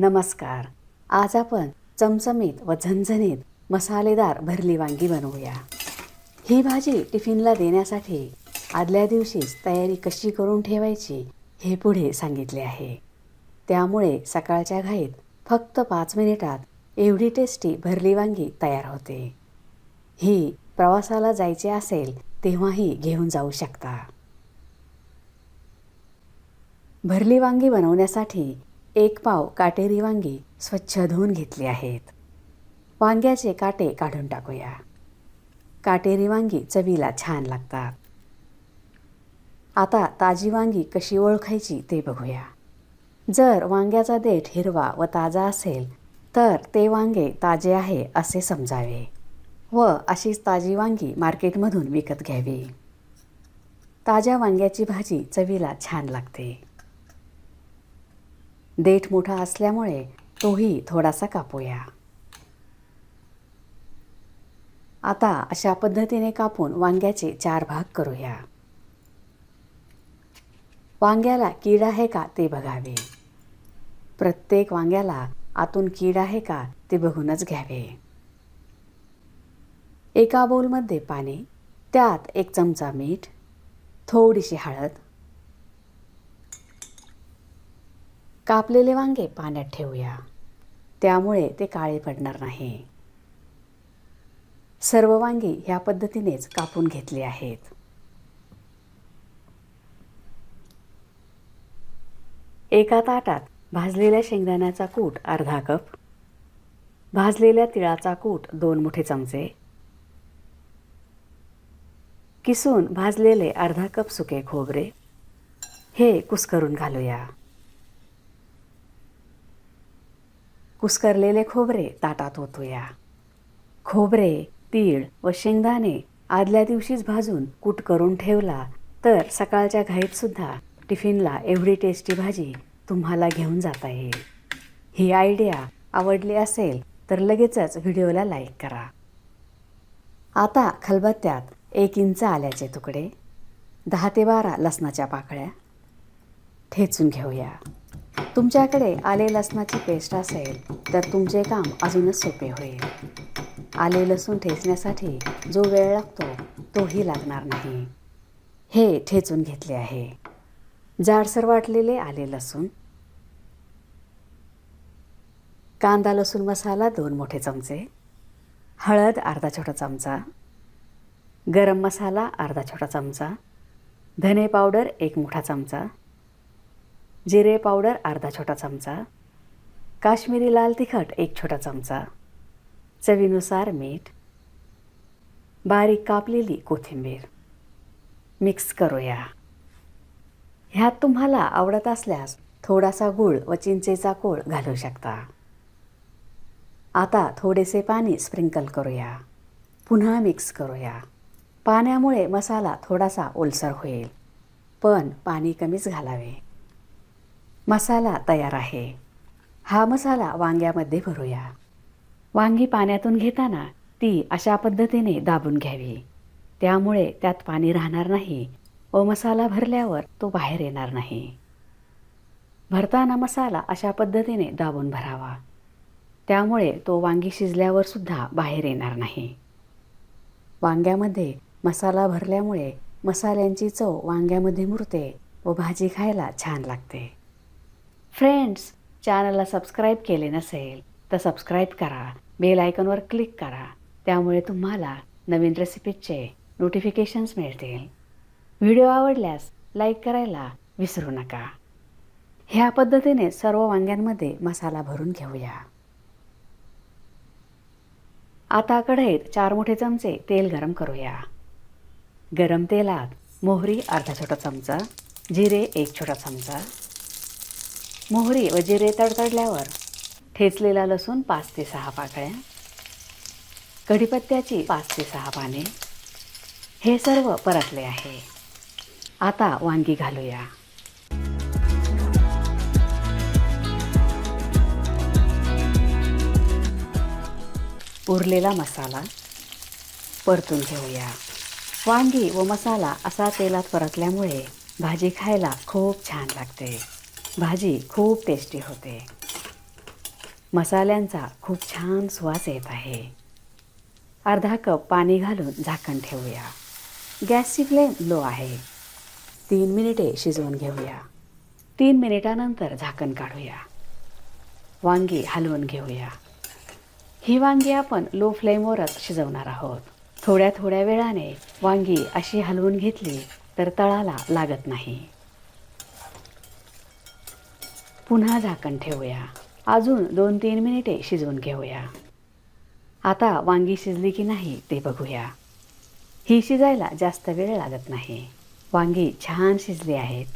नमस्कार. आज आपण चमचमीत व झणझणीत मसालेदार भरली वांगी बनवूया. ही भाजी टिफिनला देण्यासाठी आदल्या दिवशीच तयारी कशी करून ठेवायची हे पुढे सांगितले आहे. त्यामुळे सकाळच्या घाईत फक्त पाच मिनिटात एवढी टेस्टी भरली वांगी तयार होते. ही प्रवासाला जायचे असेल तेव्हाही घेऊन जाऊ शकता. भरली वांगी बनवण्यासाठी एक पाव काटेरी वांगी स्वच्छ धुवून घेतली आहेत. वांग्याचे काटे काढून टाकूया. काटेरी वांगी चवीला छान लागतात. आता ताजी वांगी कशी ओळखायची ते बघूया. जर वांग्याचा देठ हिरवा व ताजा असेल तर ते वांगे ताजे आहे असे समजावे व अशीच ताजी वांगी मार्केटमधून विकत घ्यावी. ताज्या वांग्याची भाजी चवीला छान लागते. देठ मोठा असल्यामुळे तोही थोडासा कापूया. आता अशा पद्धतीने कापून वांग्याचे चार भाग करूया. वांग्याला कीड आहे का ते बघावे. प्रत्येक वांग्याला आतून कीड आहे का ते बघूनच घ्यावे. एका बोलमध्ये पाणी त्यात एक चमचा मीठ थोडीशी हळद कापलेले वांगे पाण्यात ठेवूया. त्यामुळे ते काळे पडणार नाही. सर्व वांगी ह्या पद्धतीनेच कापून घेतली आहेत. एका ताटात भाजलेल्या शेंगदाण्याचा कूट अर्धा कप भाजलेल्या तिळाचा कूट दोन मोठे चमचे किसून भाजलेले अर्धा कप सुके खोबरे हे कुस्करून घालूया. कुस्करलेले खोबरे ताटात ओतूया. खोबरे तीळ व शेंगदाणे आदल्या दिवशीच भाजून कूट करून ठेवला तर सकाळच्या घाईतसुद्धा टिफिनला एवढी टेस्टी भाजी तुम्हाला घेऊन जाता येईल. ही आयडिया आवडली असेल तर लगेचच व्हिडिओला लाईक करा. आता खलबत्त्यात एक इंच आल्याचे तुकडे दहा ते बारा लसणाच्या पाकळ्या ठेचून घेऊया. तुमच्याकडे आले लसणाची पेस्ट असेल तर तुमचे काम अजूनच सोपे होईल. आले लसूण ठेचण्यासाठी जो वेळ लागतो तोही लागणार नाही. हे ठेचून घेतले आहे. जाडसर वाटलेले आले लसूण. कांदा लसूण मसाला दोन मोठे चमचे. हळद अर्धा छोटा चमचा. गरम मसाला अर्धा छोटा चमचा. धने पावडर एक मोठा चमचा. जिरे पावडर अर्धा छोटा चमचा. काश्मीरी लाल तिखट एक छोटा चमचा. चवीनुसार मीठ. बारीक कापलेली कोथिंबीर. मिक्स करूया. ह्यात तुम्हाला आवडत असल्यास थोडासा गूळ व चिंचेचा कोळ घालू शकता. आता थोडेसे पाणी स्प्रिंकल करूया. पुन्हा मिक्स करूया. पाण्यामुळे मसाला थोडासा ओलसर होईल पण पाणी कमीच घालावे. मसाला तयार आहे. हा मसाला वांग्यामध्ये भरूया. वांगी पाण्यातून घेताना ती अशा पद्धतीने दाबून घ्यावी. त्यामुळे त्यात पाणी राहणार नाही व मसाला भरल्यावर तो बाहेर येणार नाही. भरताना मसाला अशा पद्धतीने दाबून भरावा. त्यामुळे तो वांगी शिजल्यावर सुद्धा बाहेर येणार नाही. वांग्यामध्ये मसाला भरल्यामुळे मसाल्यांची चव वांग्यामध्ये मुरते व भाजी खायला छान लागते. फ्रेंड्स चॅनलला सबस्क्राईब केले नसेल तर सबस्क्राईब करा बेल आयकॉनवर क्लिक करा. त्यामुळे तुम्हाला नवीन रेसिपीजचे नोटिफिकेशन्स मिळतील. व्हिडिओ आवडल्यास लाईक करायला विसरू नका. ह्या पद्धतीने सर्व वांग्यांमध्ये मसाला भरून घेऊया. आता कढईत चार मोठे चमचे तेल गरम करूया. गरम तेलात मोहरी अर्धा छोटा चमचा जिरे एक छोटा चमचा मोहरी व जिरे तडतडल्यावर ठेचलेला लसूण पाच ते सहा पाकळ्या कढीपत्त्याची पाच ते सहा पाने हे सर्व परतले आहे. आता वांगी घालूया. उरलेला मसाला परतून घेऊया. वांगी व मसाला असा तेलात परतल्यामुळे भाजी खायला खूप छान लागते. भाजी खूप टेस्टी होते. मसाल्यांचा खूप छान सुवास येत आहे. अर्धा कप पाणी घालून झाकण ठेवूया. गॅसची फ्लेम लो आहे. तीन मिनिटे शिजवून घेऊया. तीन मिनिटानंतर झाकण काढूया. वांगी हलवून घेऊया. ही वांगी आपण लो फ्लेमवरच शिजवणार आहोत. थोड्या थोड्या वेळाने वांगी अशी हलवून घेतली तर तळाला लागत नाही. पुन्हा झाकण ठेवूया. अजून दोन तीन मिनिटे शिजवून घेऊया. आता वांगी शिजली की नाही ते बघूया. ही शिजायला जास्त वेळ लागत नाही. वांगी छान शिजली आहेत.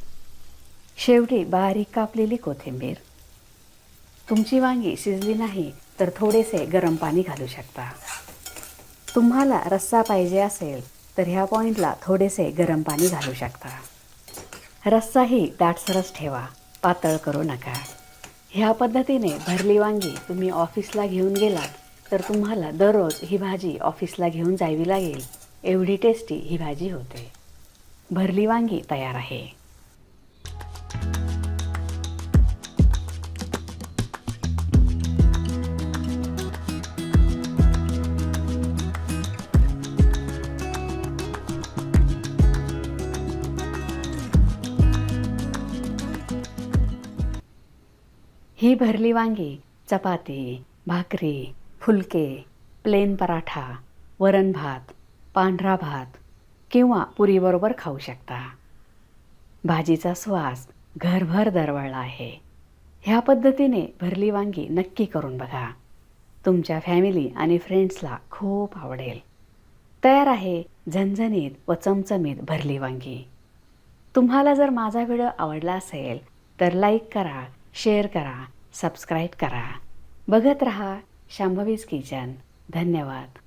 शेवटी बारीक कापलेली कोथिंबीर. तुमची वांगी शिजली नाही तर थोडेसे गरम पाणी घालू शकता. तुम्हाला रस्सा पाहिजे असेल तर ह्या पॉईंटला थोडेसे गरम पाणी घालू शकता. रस्साही दाटसरच ठेवा. पातळ करू नका. ह्या पद्धतीने भरली वांगी तुम्ही ऑफिसला घेऊन गेलात तर तुम्हाला दररोज ही भाजी ऑफिसला घेऊन जावी लागेल. एवढी टेस्टी ही भाजी होते. भरली वांगी तयार आहे. ही भरली वांगी चपाती भाकरी फुलके प्लेन पराठा वरण भात पांढरा भात किंवा पुरीबरोबर खाऊ शकता. भाजीचा स्वास घरभर दरवळला आहे. ह्या पद्धतीने भरली वांगी नक्की करून बघा. तुमच्या फॅमिली आणि फ्रेंड्सला खूप आवडेल. तयार आहे झणझणीत व चमचमीत भरली वांगी. तुम्हाला जर माझा व्हिडिओ आवडला असेल तर लाईक करा शेअर करा सबस्क्राईब करा. बघत रहा शांभवीज किचन. धन्यवाद.